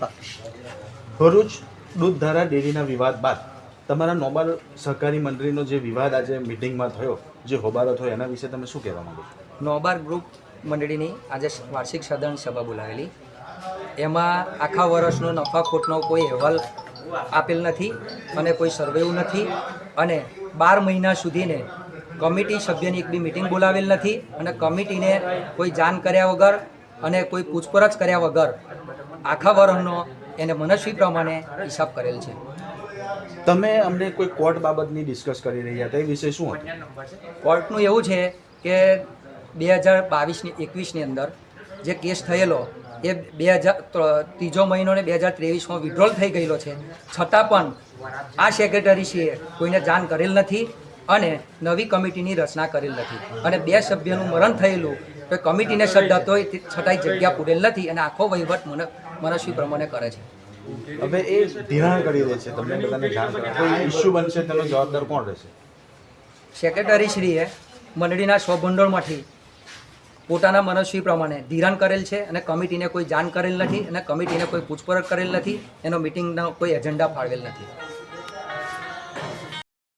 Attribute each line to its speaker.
Speaker 1: ભરૂચ દૂધધારા ડેરીના વિવાદ બાદ તમારા નોબાલ સહકારી મંડળીનો જે વિવાદ આજે મિટિંગમાં થયો, જે હોબાળો થયો, એના વિશે તમે શું કહેવા માગો
Speaker 2: નોબાર ગ્રુપ મંડળીની આજે વાર્ષિક સાધારણ સભા બોલાવેલી. એમાં આખા વર્ષનો નફા ખોટનો કોઈ અહેવાલ આપેલ નથી અને કોઈ સર્વેવું નથી અને બાર મહિના સુધીને કમિટી સભ્યની એક બી મિટિંગ બોલાવેલ નથી અને કમિટીને કોઈ જાણ કર્યા વગર અને કોઈ પૂછપરછ કર્યા વગર આખા વર્ષનો એને મનસ્વી પ્રમાણે હિસાબ કરેલ છે.
Speaker 1: તમે અમને કોઈ કોર્ટ બાબતની ડિસ્કસ કરી રહ્યા હતા એ વિશે શું હતું?
Speaker 2: કોર્ટનું એવું છે કે બે હજાર બાવીસની એકવીસની અંદર જે કેસ થયેલો એ બે હજાર ત્રીજો મહિનો ને બે હજાર ત્રેવીસમાં વિડ્રોલ થઈ ગયેલો છે. છતાં પણ આ સેક્રેટરીશ્રીએ કોઈને જાણ કરેલ નથી અને નવી કમિટીની રચના કરેલ નથી. અને બે સભ્યનું મરણ થયેલું તો કમિટીને કમિટીને શ્રદ્ધા તો છતાંય જગ્યા પૂરેલ નથી અને આખો વહીવટ મને મનસ્વી પ્રમાણે કરે છે.
Speaker 1: હવે એ ધિરાણ કરી દે છે તમને બધાને જાણ કરે કોઈ ઇસ્યુ બનશે તેનો જવાબદાર કોણ રહેશે?
Speaker 2: સેક્રેટરીશ્રીએ મંડળીના સ્વભંડોળમાંથી પોતાના મનસ્વી પ્રમાણે ધિરાણ કરેલ છે અને કમિટીને કોઈ જાણ કરેલ નથી અને કમિટીને કોઈ પૂછપરછ કરેલ નથી એનો મિટિંગનો કોઈ એજન્ડા ફાળવેલ નથી.